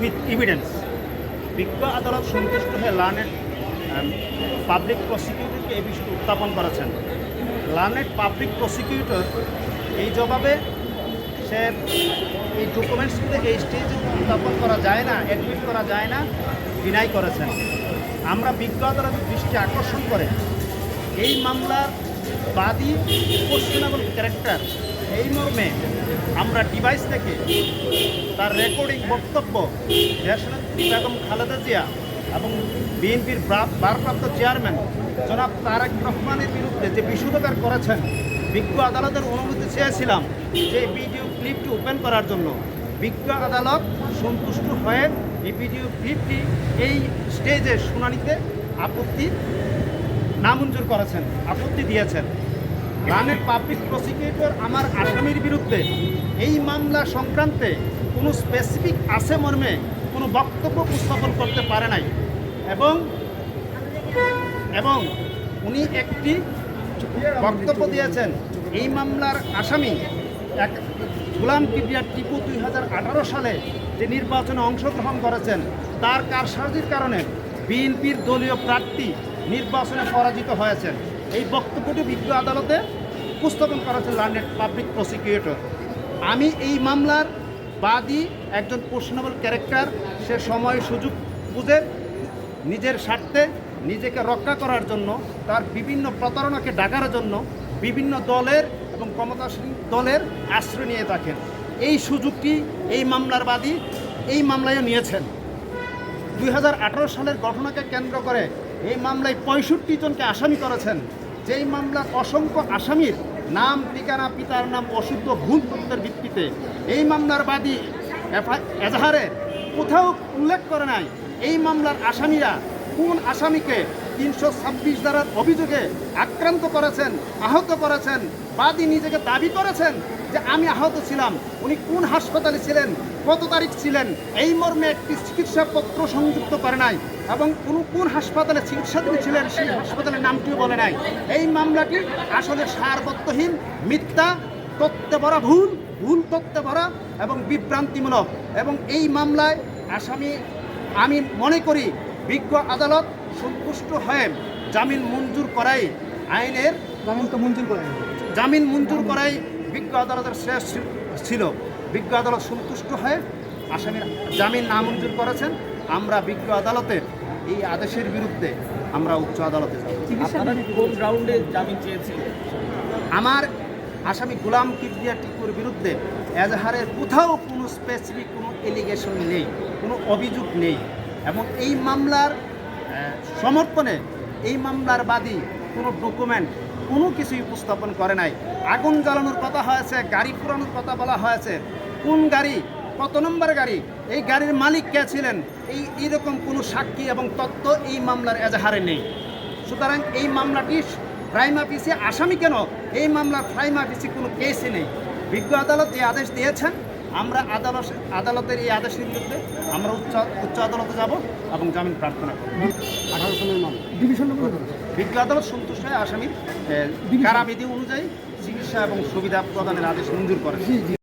With evidence বিজ্ঞ আদালত সন্তুষ্ট হয়ে লার্নেড পাবলিক প্রসিকিউটরকে এই বিষয়টি উত্থাপন করেছেন। লার্নেড পাবলিক প্রসিকিউটর এই জবাবে সে এই ডকুমেন্টসগুলো এই স্টেজে উত্থাপন করা যায় না অ্যাডমিট করা যায় না ডিনাই করেছেন। আমরা বিজ্ঞ আদালতের দৃষ্টি আকর্ষণ করে এই মামলার বাদী কোশ্চেনেবল ক্যারেক্টার এই মর্মে আমরা ডিভাইস থেকে তার রেকর্ডিং বক্তব্য, দেশনেত্রী বেগম খালেদা জিয়া এবং বিএনপির ভারপ্রাপ্ত চেয়ারম্যান জনাব তারেক রহমানের বিরুদ্ধে যে বিশুদ্ধকার করেছেন, বিজ্ঞ আদালতের অনুমতি চেয়েছিলাম যে ভিডিও ক্লিপটি ওপেন করার জন্য। বিজ্ঞ আদালত সন্তুষ্ট হয়ে এই ভিডিও ক্লিপটি এই স্টেজে শুনানিতে আপত্তি নামঞ্জুর করেছেন, আপত্তি দিয়েছেন। রানের পাবলিক প্রসিকিউটর আমার আসামির বিরুদ্ধে এই মামলা সংক্রান্তে কোনো স্পেসিফিক আছে মর্মে কোনো বক্তব্য উপস্থাপন করতে পারে নাই। এবং এবং উনি একটি বক্তব্য দিয়েছেন, এই মামলার আসামি এক গুলাম কিবরিয়া টিপু দুই হাজার আঠারো সালে যে নির্বাচনে অংশগ্রহণ করেছেন, তার কারসাজির কারণে বিএনপির দলীয় প্রার্থী নির্বাচনে পরাজিত হয়েছেন। এই বক্তব্যটি বিজ্ঞ আদালতে উপস্থাপন করেছেন লার্নেড পাবলিক প্রসিকিউটর। আমি এই মামলার বাদী একজন কোশনেবল ক্যারেক্টার সে সময় সুযোগ বুঝে নিজের স্বার্থে নিজেকে রক্ষা করার জন্য, তার বিভিন্ন প্রতারণাকে ডাকার জন্য বিভিন্ন দলের এবং ক্ষমতাসীন দলের আশ্রয় নিয়ে থাকেন। এই সুযোগটি, এই মামলার বাদী এই মামলায়ও নিয়েছেন। দুই হাজার আঠেরো সালের ঘটনাকে কেন্দ্র করে এই মামলায় পঁয়ষট্টি জনকে আসামি করেছেন। যেই মামলার অসংখ্য আসামির নাম, ঠিকানা, পিতার নাম অশুদ্ধ ভুল তথ্যের ভিত্তিতে এই মামলার বাদী এজাহারে কোথাও উল্লেখ করে নাই এই মামলার আসামিরা কোন আসামিকে তিনশো ছাব্বিশ ধারার অভিযোগে আক্রান্ত করেছেন, আহত করেছেন, বাদী নিজেকে দাবি করেছেন? যে আমি আহত ছিলাম উনি কোন হাসপাতালে ছিলেন কত তারিখ ছিলেন এই মর্মে একটি চিকিৎসাপত্র সংযুক্ত করে নাই এবং কোন কোন হাসপাতালে চিকিৎসাধীন ছিলেন সেই হাসপাতালের নামটিও বলে নাই। এই মামলাটি আসলে সারবত্তহীন মিথ্যা তথ্যে ভরা ভুল ভুল তথ্যে ভরা এবং বিভ্রান্তিমূলক। এবং এই মামলায় আসামি আমি মনে করি বিজ্ঞ আদালত সন্তুষ্ট হয়ে জামিন মঞ্জুর করাই আইনের জামিন তো মঞ্জুর করে জামিন মঞ্জুর করাই বিজ্ঞ আদালতের শেষ ছিল। বিজ্ঞ আদালত সন্তুষ্ট হয়ে আসামির জামিন নামঞ্জুর করেছেন। আমরা বিজ্ঞ আদালতের এই আদেশের বিরুদ্ধে আমরা উচ্চ আদালতে যাব। কোন জামিন চেয়েছিলেন আমার আসামি গোলাম কিবরিয়া টিপুর বিরুদ্ধে এজাহারের কোথাও কোনো স্পেসিফিক কোনো এলিগেশন নেই কোনো অভিযোগ নেই। এবং এই মামলার সমর্থনে এই মামলার বাদী কোনো ডকুমেন্ট কোনো কিছুই উপস্থাপন করে নাই। আগুন জ্বালানোর কথা হয়েছে, গাড়ি পুরানোর কথা বলা হয়েছে। কোন গাড়ি, কত নম্বর গাড়ি, এই গাড়ির মালিক কে ছিলেন? এই এরকম কোনো সাক্ষী এবং তথ্য এই মামলার এজাহারে নেই। সুতরাং এই মামলাটি প্রাইম অফিসে আসামি কেন? এই মামলার প্রাইম অফিসে কোনো কেসই নেই। বিজ্ঞ আদালত যে আদেশ দিয়েছেন আমরা আদালত আদালতের এই আদেশের বিরুদ্ধে আমরা উচ্চ উচ্চ আদালতে যাব এবং জামিন প্রার্থনা করব। আঠারো সালের মামলা। ডিভিশন? বিজ্ঞ আদালত সন্তুষ্ট হয়ে আসামির কারাবিধি অনুযায়ী চিকিৎসা এবং সুবিধা প্রদানের আদেশ মঞ্জুর জি।